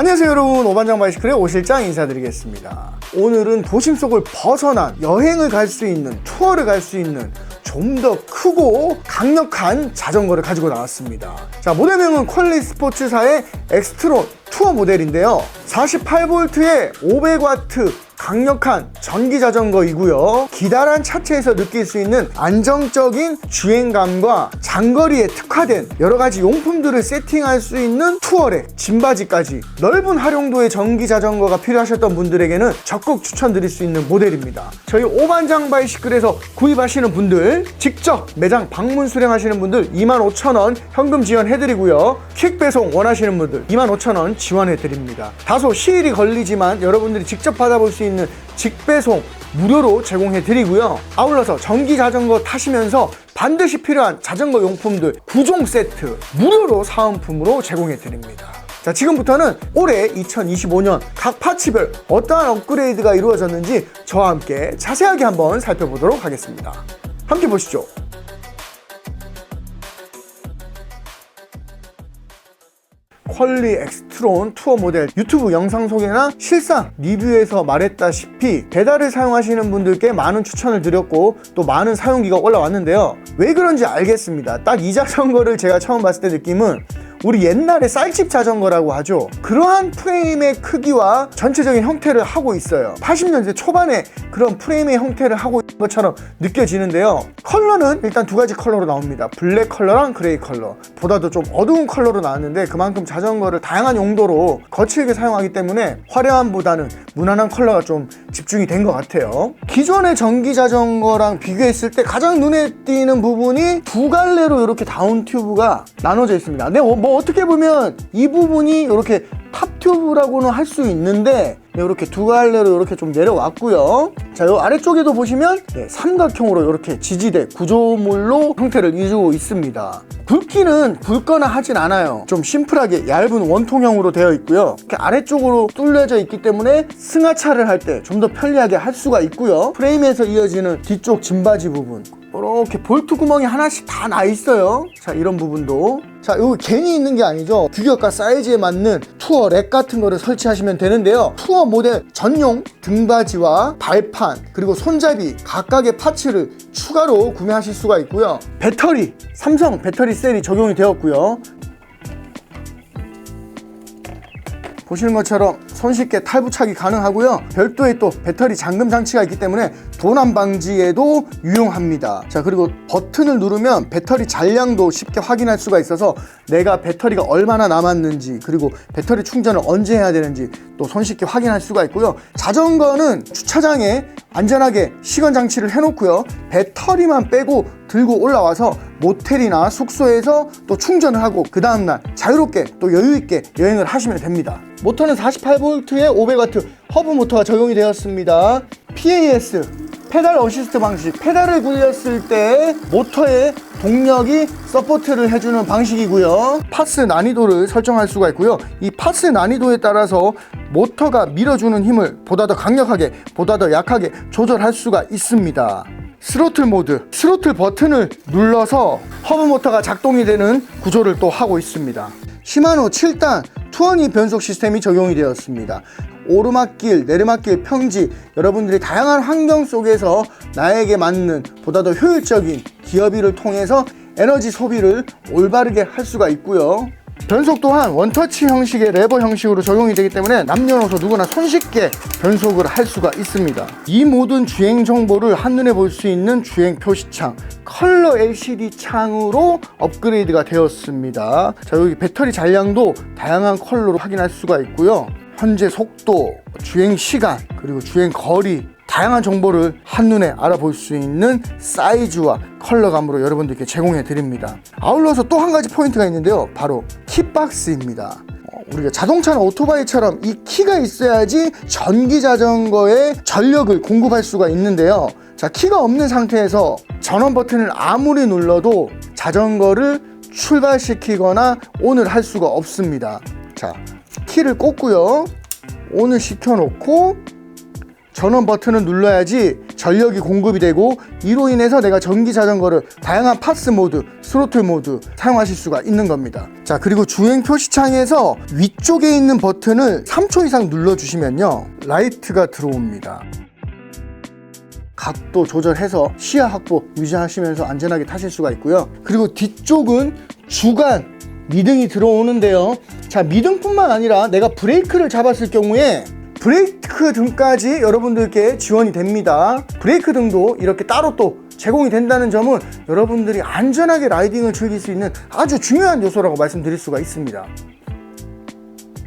안녕하세요 여러분. 오반장 바이시클의 오실장 인사드리겠습니다. 오늘은 도심 속을 벗어난 여행을 갈 수 있는 투어를 갈 수 있는 좀 더 크고 강력한 자전거를 가지고 나왔습니다. 자 모델명은 퀄리 스포츠사의 엑스트론 투어 모델인데요. 48V의 500W 강력한 전기 자전거이고요. 기다란 차체에서 느낄 수 있는 안정적인 주행감과 장거리에 특화된 여러 가지 용품들을 세팅할 수 있는 투어렉, 짐바지까지 넓은 활용도의 전기 자전거가 필요하셨던 분들에게는 적극 추천드릴 수 있는 모델입니다. 저희 오반장 바이시클에서 구입하시는 분들, 직접 매장 방문 수령하시는 분들 25,000원 현금 지원해드리고요. 퀵 배송 원하시는 분들 25,000원 지원해드립니다. 다소 시일이 걸리지만 여러분들이 직접 받아볼 수 있는 직배송 무료로 제공해 드리고요. 아울러서 전기 자전거 타시면서 반드시 필요한 자전거 용품들 9종 세트 무료로 사은품으로 제공해 드립니다. 자, 지금부터는 올해 2025년 각 파츠별 어떠한 업그레이드가 이루어졌는지 저와 함께 자세하게 한번 살펴보도록 하겠습니다. 함께 보시죠. 퀄리 엑스트론 투어 모델 유튜브 영상 소개나 실상 리뷰에서 말했다시피 배달을 사용하시는 분들께 많은 추천을 드렸고 또 많은 사용기가 올라왔는데요. 왜 그런지 알겠습니다. 딱 이 자전거를 제가 처음 봤을 때 느낌은 우리 옛날에 쌀집 자전거라고 하죠. 그러한 프레임의 크기와 전체적인 형태를 하고 있어요. 80년대 초반에 그런 프레임의 형태를 하고 있는 것처럼 느껴지는데요. 컬러는 일단 두 가지 컬러로 나옵니다. 블랙 컬러랑 그레이 컬러. 보다도 좀 어두운 컬러로 나왔는데 그만큼 자전거를 다양한 용도로 거칠게 사용하기 때문에 화려함보다는 무난한 컬러가 좀 집중이 된 것 같아요. 기존의 전기 자전거랑 비교했을 때 가장 눈에 띄는 부분이 두 갈래로 이렇게 다운 튜브가 나눠져 있습니다. 근데 어, 뭐 어떻게 보면 이 부분이 이렇게 탑 튜브라고는 할 수 있는데 이렇게 두 갈래로 이렇게 좀 내려왔고요. 자, 요 아래쪽에도 보시면 네, 삼각형으로 이렇게 지지대 구조물로 형태를 이루고 있습니다. 굵기는 굵거나 하진 않아요. 좀 심플하게 얇은 원통형으로 되어 있고요. 이렇게 아래쪽으로 뚫려져 있기 때문에 승하차를 할 때 좀 더 편리하게 할 수가 있고요. 프레임에서 이어지는 뒤쪽 짐바지 부분 이렇게 볼트 구멍이 하나씩 다 나 있어요. 자, 이런 부분도. 자, 이거 괜히 있는 게 아니죠. 규격과 사이즈에 맞는 투어 렉 같은 거를 설치하시면 되는데요. 투어 모델 전용 등받이와 발판, 그리고 손잡이 각각의 파츠를 추가로 구매하실 수가 있고요. 배터리, 삼성 배터리 셀이 적용이 되었고요. 보시는 것처럼 손쉽게 탈부착이 가능하고요. 별도의 또 배터리 잠금 장치가 있기 때문에 도난 방지에도 유용합니다. 자, 그리고 버튼을 누르면 배터리 잔량도 쉽게 확인할 수가 있어서 내가 배터리가 얼마나 남았는지 그리고 배터리 충전을 언제 해야 되는지 또 손쉽게 확인할 수가 있고요. 자전거는 주차장에 안전하게 시건 장치를 해놓고요. 배터리만 빼고 들고 올라와서 모텔이나 숙소에서 또 충전을 하고 그 다음날 자유롭게 또 여유있게 여행을 하시면 됩니다. 모터는 48V에 500W 허브 모터가 적용이 되었습니다. PAS 페달 어시스트 방식. 페달을 굴렸을 때 모터의 동력이 서포트를 해주는 방식이고요. 파스 난이도를 설정할 수가 있고요. 이 파스 난이도에 따라서 모터가 밀어주는 힘을 보다 더 강력하게 보다 더 약하게 조절할 수가 있습니다. 스로틀 모드. 스로틀 버튼을 눌러서 허브 모터가 작동이 되는 구조를 또 하고 있습니다. 시마노 7단 투어니 변속 시스템이 적용이 되었습니다. 오르막길, 내리막길, 평지 여러분들이 다양한 환경 속에서 나에게 맞는 보다 더 효율적인 기어비를 통해서 에너지 소비를 올바르게 할 수가 있고요. 변속 또한 원터치 형식의 레버 형식으로 적용이 되기 때문에 남녀노소 누구나 손쉽게 변속을 할 수가 있습니다. 이 모든 주행 정보를 한눈에 볼 수 있는 주행 표시창 컬러 LCD 창으로 업그레이드가 되었습니다. 자, 여기 배터리 잔량도 다양한 컬러로 확인할 수가 있고요. 현재 속도, 주행 시간, 그리고 주행 거리 다양한 정보를 한눈에 알아볼 수 있는 사이즈와 컬러감으로 여러분들께 제공해 드립니다. 아울러서 또 한 가지 포인트가 있는데요. 바로 키박스입니다. 어, 우리가 자동차나 오토바이처럼 이 키가 있어야지 전기 자전거에 전력을 공급할 수가 있는데요. 자, 키가 없는 상태에서 전원 버튼을 아무리 눌러도 자전거를 출발시키거나 온을 할 수가 없습니다. 자, 키를 꽂고요. 온을 시켜놓고 전원 버튼을 눌러야지 전력이 공급이 되고 이로 인해서 내가 전기 자전거를 다양한 파스 모드, 스로틀 모드 사용하실 수가 있는 겁니다. 자, 그리고 주행 표시창에서 위쪽에 있는 버튼을 3초 이상 눌러주시면요. 라이트가 들어옵니다. 각도 조절해서 시야 확보 유지하시면서 안전하게 타실 수가 있고요. 그리고 뒤쪽은 주간 미등이 들어오는데요. 자, 미등뿐만 아니라 내가 브레이크를 잡았을 경우에 브레이크 등까지 여러분들께 지원이 됩니다. 브레이크 등도 이렇게 따로 또 제공이 된다는 점은 여러분들이 안전하게 라이딩을 즐길 수 있는 아주 중요한 요소라고 말씀드릴 수가 있습니다.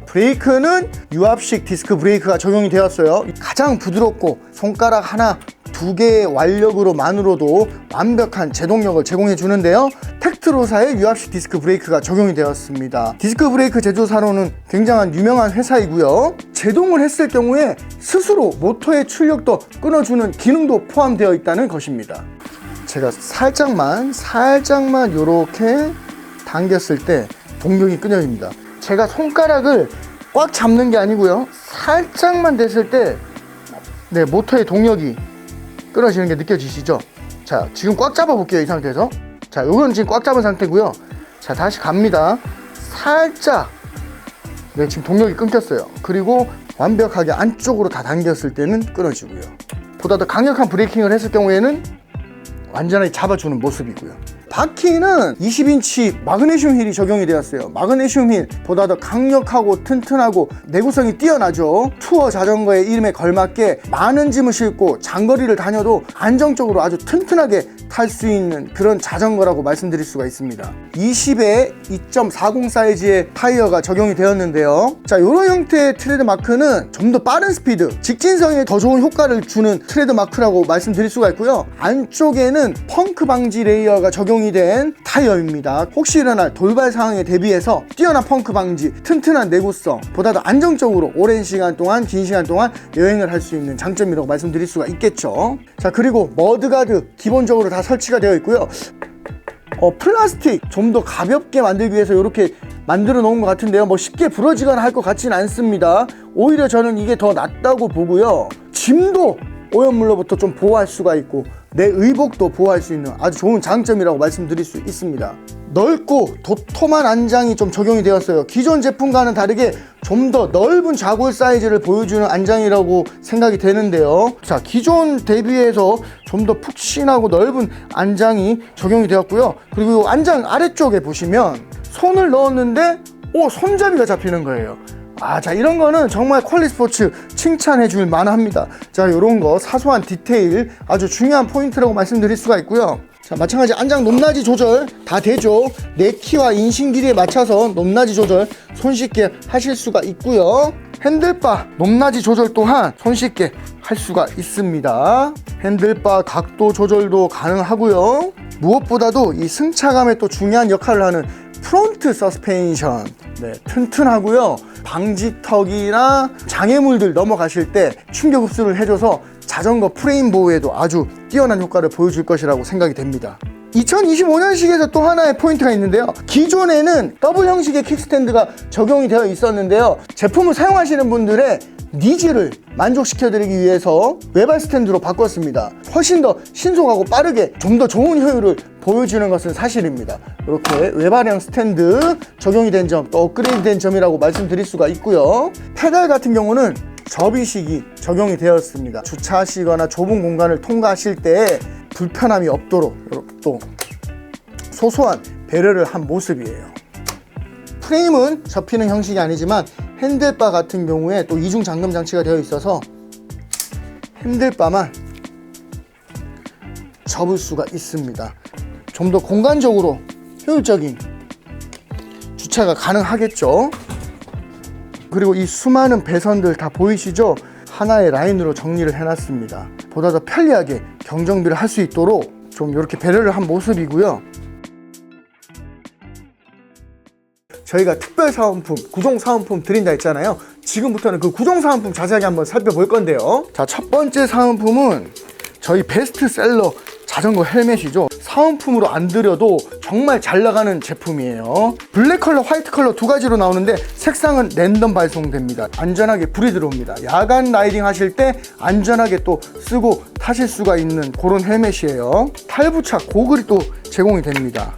브레이크는 유압식 디스크 브레이크가 적용이 되었어요. 가장 부드럽고 손가락 하나, 두 개의 완력으로만으로도 완벽한 제동력을 제공해 주는데요. 텍트로사의 유압식 디스크 브레이크가 적용이 되었습니다. 디스크 브레이크 제조사로는 굉장한 유명한 회사이고요. 제동을 했을 경우에 스스로 모터의 출력도 끊어주는 기능도 포함되어 있다는 것입니다. 제가 살짝만 살짝만 이렇게 당겼을 때 동력이 끊어집니다. 제가 손가락을 꽉 잡는 게 아니고요. 살짝만 됐을 때 네, 모터의 동력이 끊어지는 게 느껴지시죠? 자, 지금 꽉 잡아 볼게요. 이 상태에서. 자, 이건 지금 꽉 잡은 상태고요. 자, 다시 갑니다. 살짝 네, 지금 동력이 끊겼어요. 그리고 완벽하게 안쪽으로 다 당겼을 때는 끊어지고요. 보다 더 강력한 브레이킹을 했을 경우에는 완전히 잡아주는 모습이고요. 바퀴는 20인치 마그네슘 휠이 적용이 되었어요. 마그네슘 휠 보다 더 강력하고 튼튼하고 내구성이 뛰어나죠. 투어 자전거의 이름에 걸맞게 많은 짐을 싣고 장거리를 다녀도 안정적으로 아주 튼튼하게 탈 수 있는 그런 자전거라고 말씀드릴 수가 있습니다. 20에 2.40 사이즈의 타이어가 적용이 되었는데요. 자, 이런 형태의 트레드 마크는 좀 더 빠른 스피드, 직진성에 더 좋은 효과를 주는 트레드 마크라고 말씀드릴 수가 있고요. 안쪽에는 펑크 방지 레이어가 적용이 된 타이어입니다. 혹시 일어날 돌발 상황에 대비해서 뛰어난 펑크 방지, 튼튼한 내구성, 보다 더 안정적으로 오랜 시간 동안, 긴 시간 동안 여행을 할 수 있는 장점이라고 말씀드릴 수가 있겠죠. 자, 그리고 머드가드 기본적으로 다 설치가 되어 있고요. 어, 플라스틱 좀 더 가볍게 만들기 위해서 이렇게 만들어 놓은 것 같은데요. 뭐 쉽게 부러지거나 할 것 같지는 않습니다. 오히려 저는 이게 더 낫다고 보고요. 짐도 오염물로부터 좀 보호할 수가 있고 내 의복도 보호할 수 있는 아주 좋은 장점이라고 말씀드릴 수 있습니다. 넓고 도톰한 안장이 좀 적용이 되었어요. 기존 제품과는 다르게 좀 더 넓은 좌골 사이즈를 보여주는 안장이라고 생각이 되는데요. 자, 기존 대비해서 좀 더 푹신하고 넓은 안장이 적용이 되었고요. 그리고 이 안장 아래쪽에 보시면 손을 넣었는데 오 손잡이가 잡히는 거예요. 아, 자, 이런 거는 정말 퀄리 스포츠 칭찬해 줄 만합니다. 자, 요런 거 사소한 디테일 아주 중요한 포인트라고 말씀드릴 수가 있고요. 자, 마찬가지 안장 높낮이 조절 다 되죠. 내 키와 인신 길이에 맞춰서 높낮이 조절 손쉽게 하실 수가 있고요. 핸들바 높낮이 조절 또한 손쉽게 할 수가 있습니다. 핸들바 각도 조절도 가능하고요. 무엇보다도 이 승차감에 또 중요한 역할을 하는 프론트 서스펜션 네, 튼튼하고요. 방지턱이나 장애물들 넘어가실 때 충격 흡수를 해줘서 자전거 프레임 보호에도 아주 뛰어난 효과를 보여줄 것이라고 생각이 됩니다. 2025년식에서 또 하나의 포인트가 있는데요. 기존에는 더블 형식의 킥스탠드가 적용이 되어 있었는데요. 제품을 사용하시는 분들의 니즈를 만족시켜드리기 위해서 외발 스탠드로 바꿨습니다. 훨씬 더 신속하고 빠르게 좀 더 좋은 효율을 보여주는 것은 사실입니다. 이렇게 외발형 스탠드 적용이 된 점, 또 업그레이드 된 점이라고 말씀드릴 수가 있고요. 페달 같은 경우는 접이식이 적용이 되었습니다. 주차하시거나 좁은 공간을 통과하실 때 불편함이 없도록 또 소소한 배려를 한 모습이에요. 프레임은 접히는 형식이 아니지만 핸들바 같은 경우에 또 이중 잠금 장치가 되어 있어서 핸들바만 접을 수가 있습니다. 좀 더 공간적으로 효율적인 주차가 가능하겠죠. 그리고 이 수많은 배선들 다 보이시죠? 하나의 라인으로 정리를 해놨습니다. 보다 더 편리하게 경정비를 할 수 있도록 좀 이렇게 배려를 한 모습이고요. 저희가 특별 사은품, 구동 사은품 드린다 했잖아요. 지금부터는 그 구동 사은품 자세하게 한번 살펴볼 건데요. 자, 첫 번째 사은품은 저희 베스트셀러 자전거 헬멧이죠. 사은품으로 안 들여도 정말 잘 나가는 제품이에요. 블랙 컬러, 화이트 컬러 두 가지로 나오는데 색상은 랜덤 발송됩니다. 안전하게 불이 들어옵니다. 야간 라이딩 하실 때 안전하게 또 쓰고 타실 수가 있는 그런 헬멧이에요. 탈부착 고글이 또 제공이 됩니다.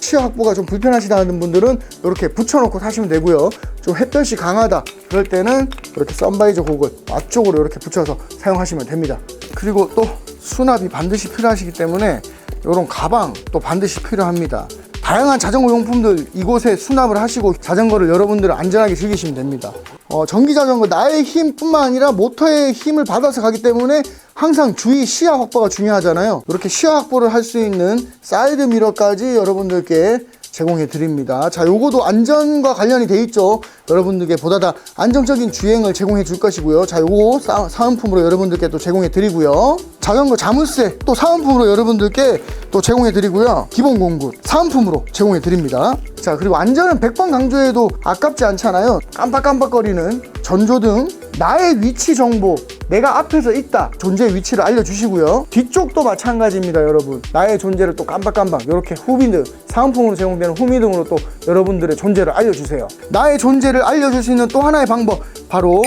시야 확보가 좀 불편하시다는 분들은 이렇게 붙여놓고 타시면 되고요. 좀 햇볕이 강하다 그럴 때는 이렇게 선바이저 고글 앞쪽으로 이렇게 붙여서 사용하시면 됩니다. 그리고 또 수납이 반드시 필요하시기 때문에 이런 가방 또 반드시 필요합니다. 다양한 자전거 용품들 이곳에 수납을 하시고 자전거를 여러분들은 안전하게 즐기시면 됩니다. 어, 전기 자전거 나의 힘뿐만 아니라 모터의 힘을 받아서 가기 때문에 항상 주의 시야 확보가 중요하잖아요. 이렇게 시야 확보를 할 수 있는 사이드 미러까지 여러분들께 제공해 드립니다. 자, 요거도 안전과 관련이 돼 있죠. 여러분들께 보다 더 안정적인 주행을 제공해 줄 것이고요. 자, 요거 사, 사은품으로 여러분들께 또 제공해 드리고요. 자전거 자물쇠 또 사은품으로 여러분들께 또 제공해 드리고요. 기본 공구 사은품으로 제공해 드립니다. 자, 그리고 안전은 100번 강조해도 아깝지 않잖아요. 깜빡깜빡거리는 전조등 나의 위치 정보 내가 앞에서 있다. 존재의 위치를 알려주시고요. 뒤쪽도 마찬가지입니다 여러분. 나의 존재를 또 깜빡깜빡 이렇게 후미등 사은품으로 제공되는 후미등으로 또 여러분들의 존재를 알려주세요. 나의 존재를 알려줄 수 있는 또 하나의 방법 바로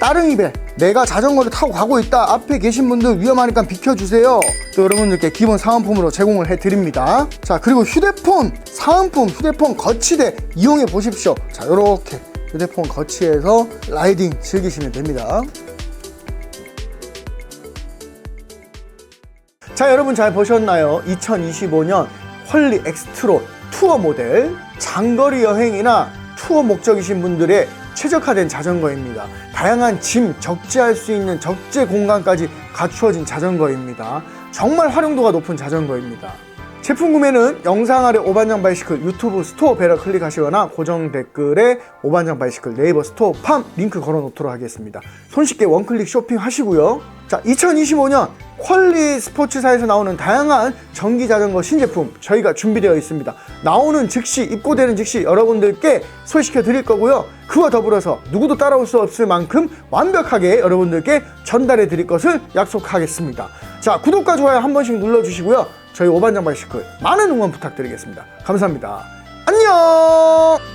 따릉이벨 내가 자전거를 타고 가고 있다. 앞에 계신 분들 위험하니까 비켜주세요. 또 여러분들께 기본 사은품으로 제공을 해드립니다. 자 그리고 휴대폰 사은품 휴대폰 거치대 이용해 보십시오. 자 이렇게 휴대폰 거치해서 라이딩 즐기시면 됩니다 자 여러분 잘 보셨나요 2025년 헐리 엑스트로 투어 모델 장거리 여행이나 투어 목적이신 분들의 최적화된 자전거입니다. 다양한 짐 적재할 수 있는 적재 공간까지 갖추어진 자전거입니다. 정말 활용도가 높은 자전거입니다. 제품 구매는 영상 아래 오반장 바이시클 유튜브 스토어 배러 클릭하시거나 고정 댓글에 오반장 바이시클 네이버 스토어 팜 링크 걸어 놓도록 하겠습니다. 손쉽게 원클릭 쇼핑 하시고요. 자, 2025년 퀄리 스포츠사에서 나오는 다양한 전기 자전거 신제품 저희가 준비되어 있습니다. 나오는 즉시 입고되는 즉시 여러분들께 소개시켜 드릴 거고요. 그와 더불어서 누구도 따라올 수 없을 만큼 완벽하게 여러분들께 전달해 드릴 것을 약속하겠습니다. 자, 구독과 좋아요 한 번씩 눌러 주시고요. 저희 오반장 바이시클 많은 응원 부탁드리겠습니다. 감사합니다. 안녕!